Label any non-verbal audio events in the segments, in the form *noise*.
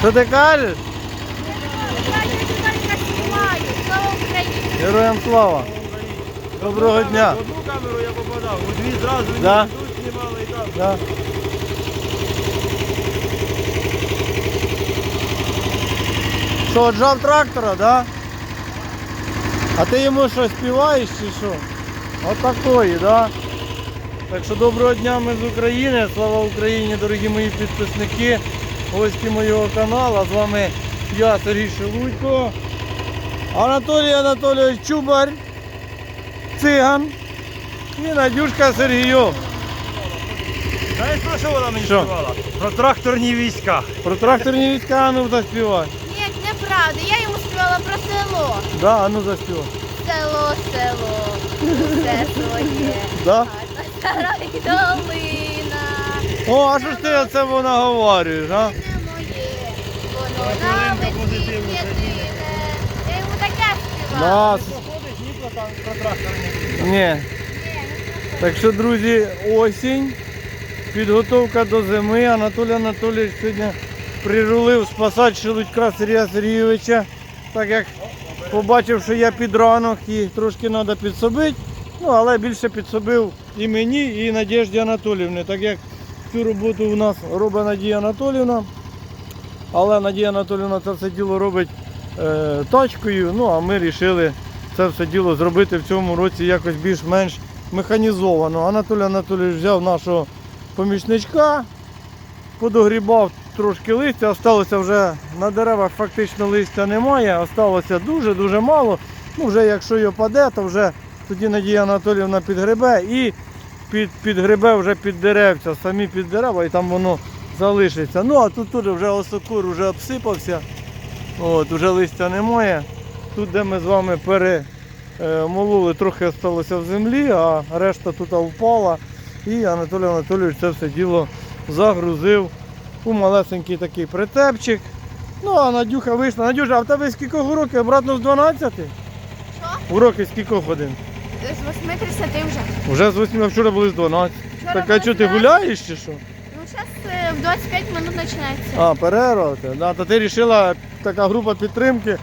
Що ти кажеш? Слава Україні! Героям слава! Доброго дня! Одну камеру я попадав, у дві зразу Да. тут знімали і там. Да. Що, отжав трактора, да? А ти йому що співаєш чи що? Отакої, да? Так що доброго дня ми з України. Слава Україні, дорогі мої підписники, гості моєго каналу. З вами я, Сергій Шелудько, Анатолій Анатолійович Чубар, Циган і Надюшка Сергійов. Знаєш про що вона мені Що? співала? Про тракторні війська. Про тракторні війська, а ну заспівай. Ні, неправда. Я йому співала про село. Да, а ну заспівай. Село, село, все своє. Да? Стара й. О, а що ж ти оце вона говориш, а? Не моє, воно Хвилинка навесні єдине. Я йому таке співала. Да, Ти проходиш ні про, ні. Так що, друзі, осінь, підготовка до зими. Анатолій Анатолійович сьогодні прирулив спасати Шелудька Сергія Сергійовича, так як побачив, що я під ранок і трошки треба підсобити. Ну, але більше підсобив і мені, і Надежді Анатоліївні, так як цю роботу у нас робить Надія Анатоліївна. Але Надія Анатоліївна це все діло робить е, тачкою. Ну а ми вирішили це все діло зробити в цьому році якось більш-менш механізовано. Анатолій Анатолійович взяв нашого помічничка, подогрібав трошки листя, осталося вже на деревах фактично листя немає, осталося дуже-дуже мало. Ну вже якщо його паде, то вже тоді Надія Анатоліївна підгребе і під, підгребе вже під деревця, самі під дерева і там воно залишиться. Ну а тут, тут вже осокур вже обсипався. От, вже листя немає. Тут, де ми з вами перемололи, трохи залишилося в землі, а решта тут впала. І Анатолій Анатолійович це все діло загрузив у малесенький такий прицепчик. Ну, а Надюха вийшла. Надюша, а в тебе скільки уроків? Обратно з 12? Що? Уроки скільки годин? З 8.30 вже. Вже з 8, а вчора були з 12. Вчора Так а були що ти 12. гуляєш чи що? Ну, зараз в 25 минут починається. А, перерва. у Да, то ти вирішила така група підтримки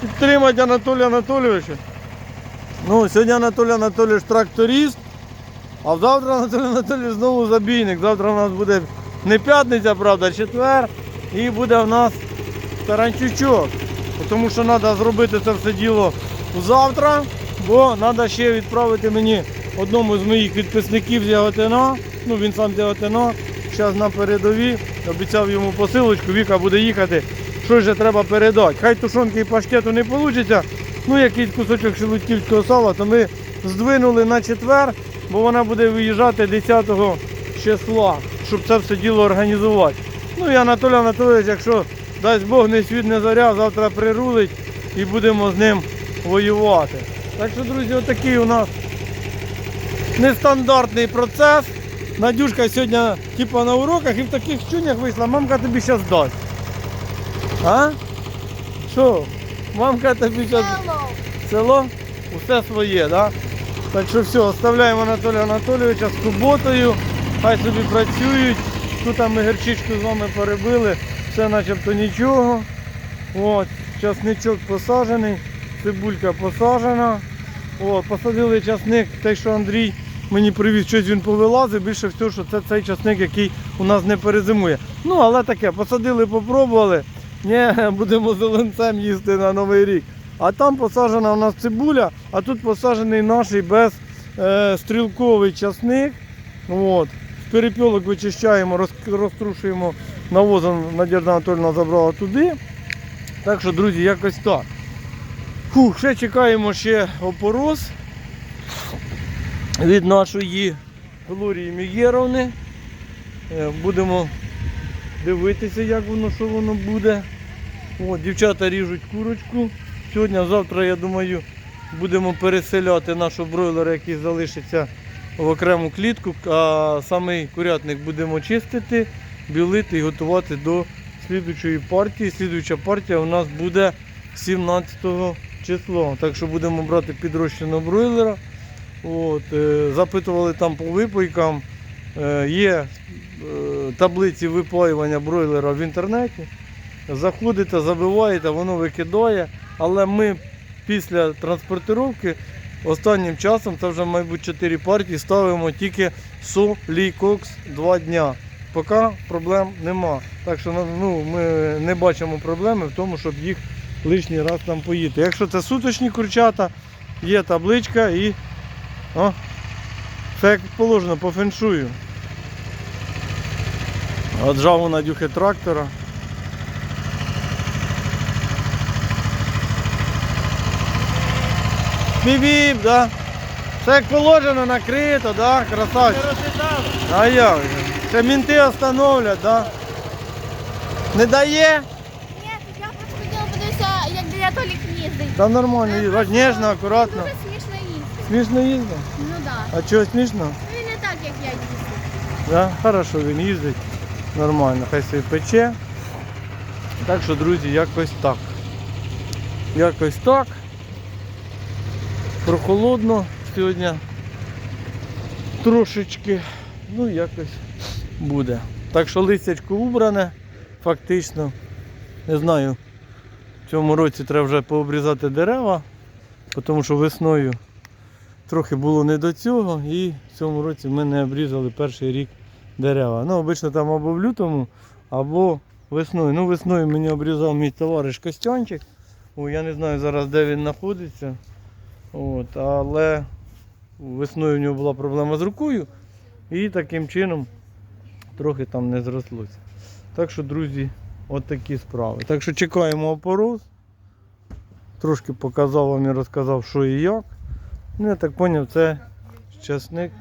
підтримати Анатолія Анатолійовича. Ну, сьогодні Анатолій Анатолійович тракторист, а завтра Анатолій Анатолійович знову забійник. Завтра у нас буде не п'ятниця, правда, а четвер. І буде в нас таранчучок. Тому що треба зробити це все діло завтра, бо треба ще відправити мені одному з моїх підписників з Яготина. Ну, він сам з Яготина. Зараз на передовій. Обіцяв йому посилочку, Віка буде їхати. Що ж треба передати? Хай тушонки і паштету не вийде. Ну, якийсь кусочок шелудьківського сала, то ми здвинули на четвер, бо вона буде виїжджати 10 числа, щоб це все діло організувати. Ну і Анатолій Анатолійович, якщо дасть Бог не світ не заря, завтра прирулить і будемо з ним воювати. Так що, друзі, отакий у нас нестандартний процес. Надюшка сьогодні типу, на уроках і в таких чунях вийшла, мамка тобі зараз дасть. А? Що? Мамка тобі зараз Село. село, усе своє, так? Да? Так що все, оставляємо Анатолія Анатолійовича з куботою, хай собі працюють. Тут ми гірчичку з вами перебили, все начебто нічого. От, часничок посаджений, цибулька посаджена. От, посадили часник, те, що Андрій мені привіз, щось він повилазив, більше всього, що це цей часник, який у нас не перезимує. Ну, але таке, посадили, попробували. Ні, *laughs* будемо зеленцем їсти на Новий рік. А там посаджена у нас цибуля, а тут посаджений наш без е, часник. От. Перепілок вичищаємо, роз- розтрушуємо навозом, Надежда Анатольовна забрала туди. Так що, друзі, якось так. Фух, ще чекаємо ще опорос від нашої Глорії Мігєровни. Е, Будемо дивитися, як воно, що воно буде. От, дівчата ріжуть курочку. Сьогодні, завтра, я думаю, будемо переселяти нашого бройлера, який залишиться в окрему клітку, а самий курятник будемо чистити, білити і готувати до слідуючої партії. Слідуюча партія у нас буде 17 числа. Так що будемо брати підрощеного бройлера. От, е, запитували там по випойкам. Е, є е, таблиці випаювання бройлера в інтернеті. заходите, забиваєте, воно викидає. Але ми після транспортировки останнім часом, це вже, мабуть, 4 партії, ставимо тільки солікокс 2 дня. Поки проблем нема. Так що ну, ми не бачимо проблеми в тому, щоб їх лишній раз там поїти. Якщо це суточні курчата, є табличка і о, все як положено по феншую. Отжав у Надюхи трактора. Бібіп, да? Все як положено, накрито, да? Красавчик. А як? же? Це мінти остановлять, да? Не дає? Ні, я просто хотіла подивитися, як біля Толік їздить. Та нормально, їздить. Бач, ніжно, акуратно. Дуже смішно їздить. Смішно їздить? Ну так. А чого смішно? Да. Він не так, як я їздив. Да? Хорошо він їздить. Нормально, хай собі пече. Так що, друзі, якось так. Якось так. Прохолодно сьогодні. Трошечки. Ну, якось буде. Так що листячко убране, фактично. Не знаю, цьому році треба вже пообрізати дерева, тому що весною трохи було не до цього, і в цьому році ми не обрізали перший рік дерева. Ну, обично там або в лютому, або весною. Ну, весною мені обрізав мій товариш Костянчик. О, я не знаю зараз, де він знаходиться. От, але весною в нього була проблема з рукою. І таким чином трохи там не зрослося. Так що, друзі, от такі справи. Так що чекаємо опороз. Трошки показав вам і розказав, що і як. Ну, я так зрозумів, це часник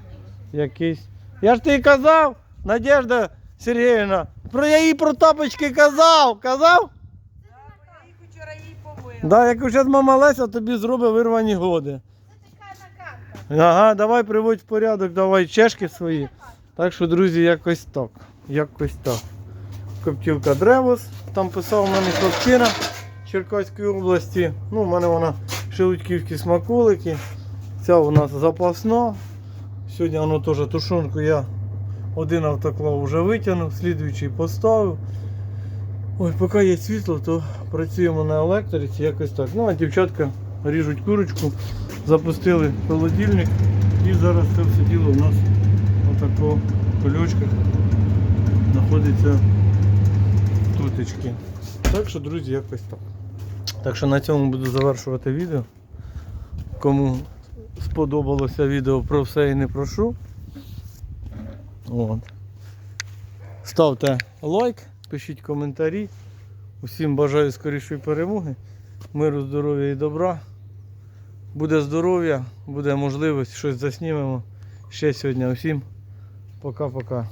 якийсь. Я ж тобі казав, Надежда Сергіївна, про я їй про тапочки казав. Казав? Да, як зараз мама Леся тобі зробить вирвані годи. Ага, давай приводь в порядок, давай чешки свої. Так що, друзі, якось так. Якось так. Коптілка Древос, там писав мені хлопчина Черкаської області. Ну, у мене вона шелудьківські смаколики. Ця у нас запасна. Сьогодні воно теж тушонку я один автоклав вже витягнув, слідуючий поставив. Ой, поки є світло, то працюємо на електриці, якось так. Ну, а дівчатка ріжуть курочку, запустили холодильник і зараз це все діло у нас отако в кульочках знаходиться тутечки. Так що, друзі, якось так. Так що на цьому буду завершувати відео. Кому сподобалося відео про все і не прошу. От. Ставте лайк, пишіть коментарі. Усім бажаю скорішої перемоги, миру, здоров'я і добра. Буде здоров'я, буде можливість, щось заснімемо ще сьогодні. Усім пока-пока.